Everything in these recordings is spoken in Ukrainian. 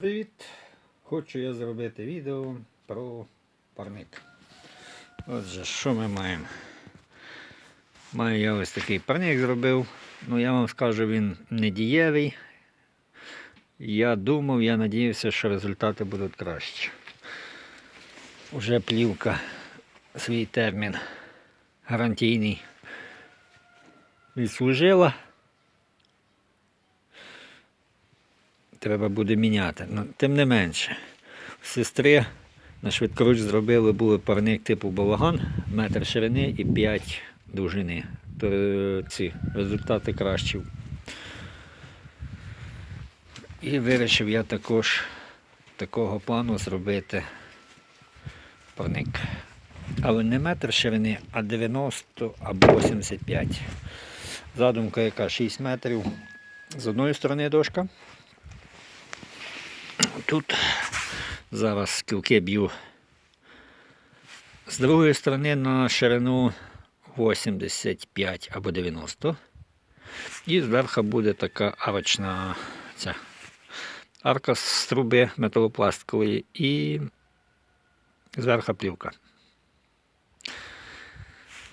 Привіт! Хочу я зробити відео про парник. Отже, що ми маємо? Маю я ось такий парник зробив. Ну я вам скажу, він не дієвий. Я думав, я надіявся, що результати будуть кращі. Уже плівка свій термін гарантійний відслужила. Треба буде міняти. Ну, тим не менше, сестри на швидкоруч зробили були парник типу балаган, метр ширини і 5 довжини. То е, ці результати кращі. І вирішив я також такого плану зробити парник. Але не метр ширини, а 90 або 85. Задумка яка 6 метрів. З одної сторони дошка. Тут зараз кілки б'ю з другої сторони на ширину 85 або 90. І зверху буде така арочна ця арка з труби металопластикової і зверху плівка.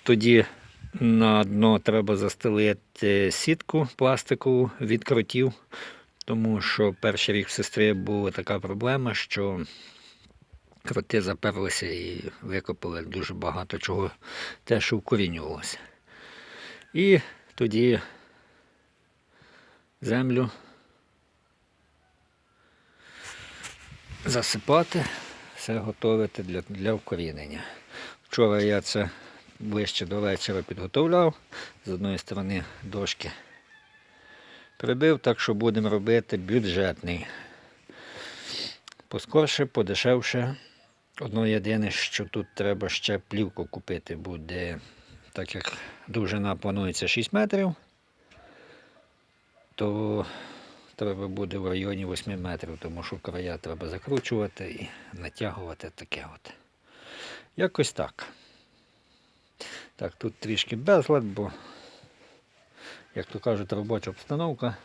Тоді на дно треба застелити сітку пластикову від кротів. Тому що перший рік в сестри була така проблема, що кроти заперлися і викопали дуже багато чого, те, що вкорінювалося. І тоді землю засипати, все готувати для, для вкорінення. Вчора я це ближче до вечора підготовляв. З одної сторони дошки прибив, так що будемо робити бюджетний. Поскорше, подешевше. Одно єдине, що тут треба ще плівку купити буде, так як довжина планується 6 метрів, то треба буде в районі 8 метрів, тому що края треба закручувати і натягувати таке от. Якось так. Так, тут трішки безлад, бо як то кажуть, робоча обстановка.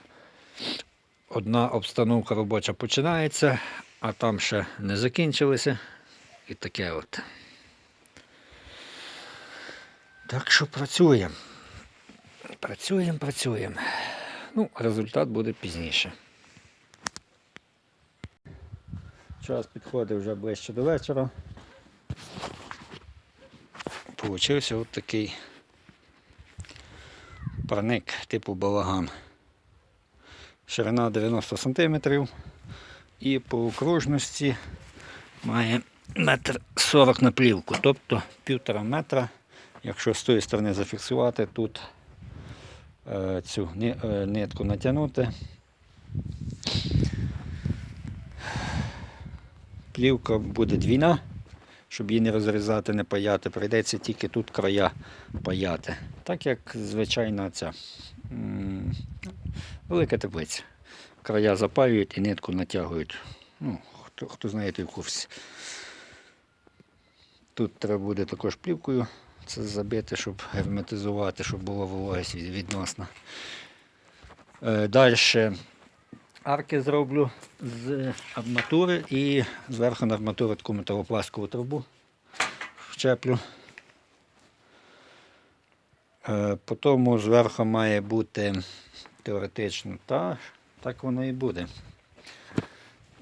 Одна обстановка робоча починається, а там ще не закінчилися. І таке от. Так що працюємо. Працюємо, працюємо. Ну, результат буде пізніше. Час підходить вже ближче до вечора. Получився от такий парник типу балаган. Ширина 90 см і по окружності має метр 40 на плівку, тобто півтора метра. Якщо з тої сторони зафіксувати, тут е, цю ни- е, нитку натягнути. Плівка буде двійна, щоб її не розрізати, не паяти, прийдеться тільки тут края паяти. Так як звичайна ця велика теплиця. Края запаюють і нитку натягують. Ну, хто, хто знає, той. Тут треба буде також плівкою це забити, щоб герметизувати, щоб була вологість відносна. Е, Далі арки зроблю з арматури і зверху на арматуру таку металопластикову трубу вчеплю. Е, Потім зверху має бути теоретично, та так воно і буде.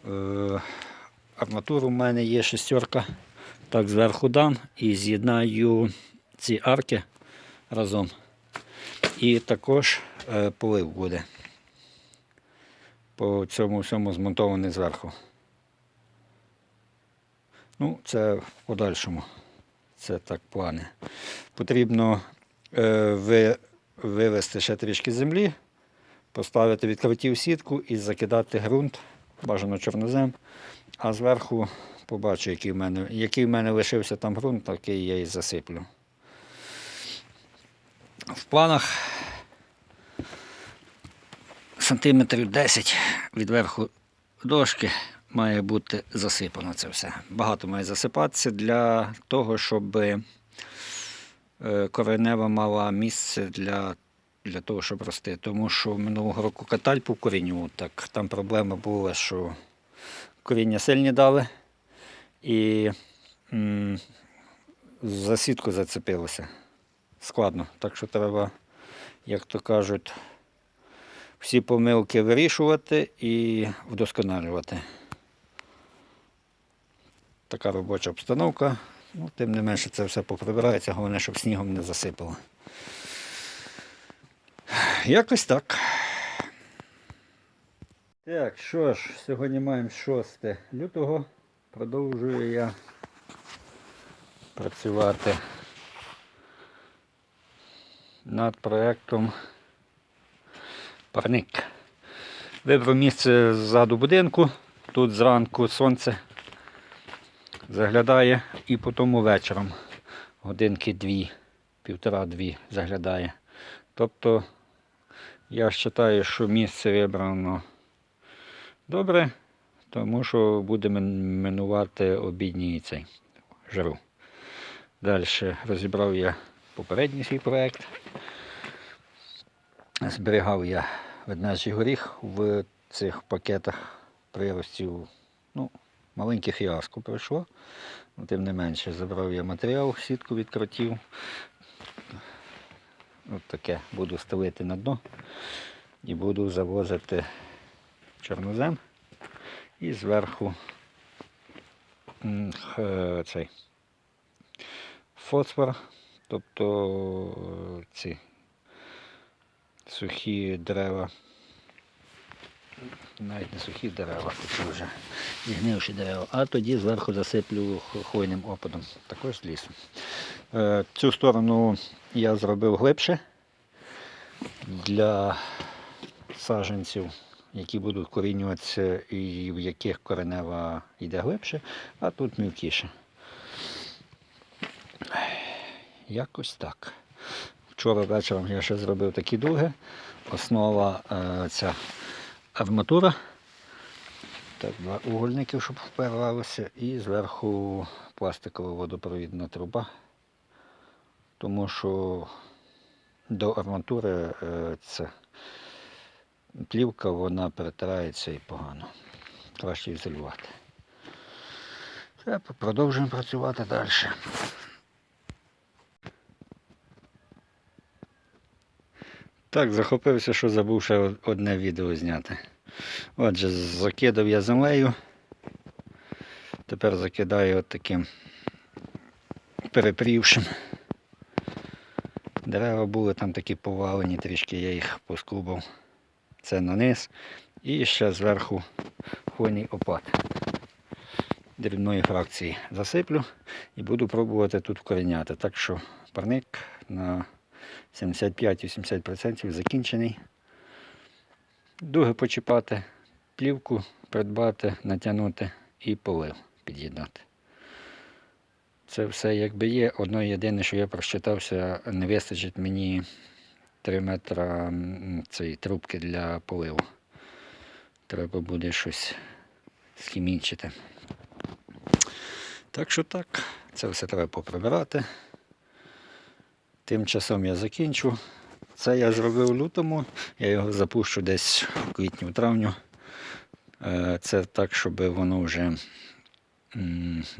Е, Арматуру в мене є шестерка, так зверху дам і з'єднаю ці арки разом. І також е, полив буде. По цьому всьому змонтований зверху. Ну, це в подальшому. Це так плани. Потрібно е, ви, вивести ще трішки землі, поставити відкриттів сітку і закидати ґрунт, бажано чорнозем, а зверху побачу, який в мене, який в мене лишився там ґрунт, такий я і засиплю. В планах сантиметрів 10 від верху дошки має бути засипано це все. Багато має засипатися для того, щоб е, коренева мала місце для, для того, щоб рости. Тому що минулого року каталь повкорінював, так там проблема була, що коріння сильні дали. І м, за зацепилося. Складно. Так що треба, як то кажуть, всі помилки вирішувати і вдосконалювати. Така робоча обстановка. Ну, тим не менше це все поприбирається, головне, щоб снігом не засипало. Якось так. Так, що ж, сьогодні маємо 6 лютого. Продовжую я працювати над проєктом парник. Вибрав місце ззаду будинку. Тут зранку сонце заглядає і потім вечором годинки дві, півтора-дві заглядає. Тобто я вважаю, що місце вибрано добре, тому що буде минувати обідній цей жару. Далі розібрав я попередній свій проєкт. Зберігав я ведмежий горіх в цих пакетах приростів. Ну, маленьке фіаско пройшло. Ну, тим не менше, забрав я матеріал, сітку від кротів. От таке буду ставити на дно і буду завозити чорнозем і зверху цей фосфор, тобто е, ці сухі дерева. Навіть не сухі дерева, такі вже зігнивші дерева, а тоді зверху засиплю хвойним опадом, також з лісу. Е, Цю сторону я зробив глибше для саджанців, які будуть корінюватися і в яких коренева йде глибше, а тут мілкіше. Якось так. Вчора вечором я ще зробив такі дуги. Основа е, ця арматура. Так, два угольників, щоб вперлалося, і зверху пластикова водопровідна труба. Тому що до арматури е, ця плівка вона перетирається і погано. Краще ізолювати. Продовжуємо працювати далі. Так, захопився, що забув ще одне відео зняти. Отже, закидав я землею. Тепер закидаю от таким перепрівшим. Дерева були там такі повалені, трішки я їх поскубав. Це на низ. І ще зверху хвойний опад дрібної фракції засиплю і буду пробувати тут вкоріняти. Так що парник на 75-80% закінчений. Дуги почіпати, плівку придбати, натягнути і полив під'єднати. Це все якби є. Одно єдине, що я просчитався, не вистачить мені 3 метра цієї трубки для поливу. Треба буде щось схімічити. Так що так, це все треба поприбирати. Тим часом я закінчу. Це я зробив у лютому, я його запущу десь в квітні, в травню. Е, Це так, щоб воно вже,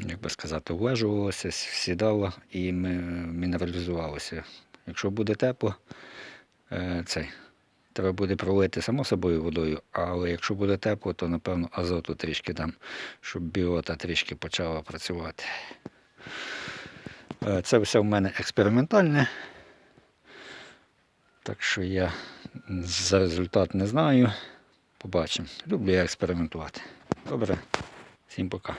як би сказати, влежувалося, сідало і мінералізувалося. Якщо буде тепло, е, цей, треба буде пролити само собою водою, але якщо буде тепло, то напевно азоту трішки дам, щоб біота трішки почала працювати. Е, Це все в мене експериментальне. Так що я за результат не знаю. Побачимо. Люблю я експериментувати. Добре, всім пока.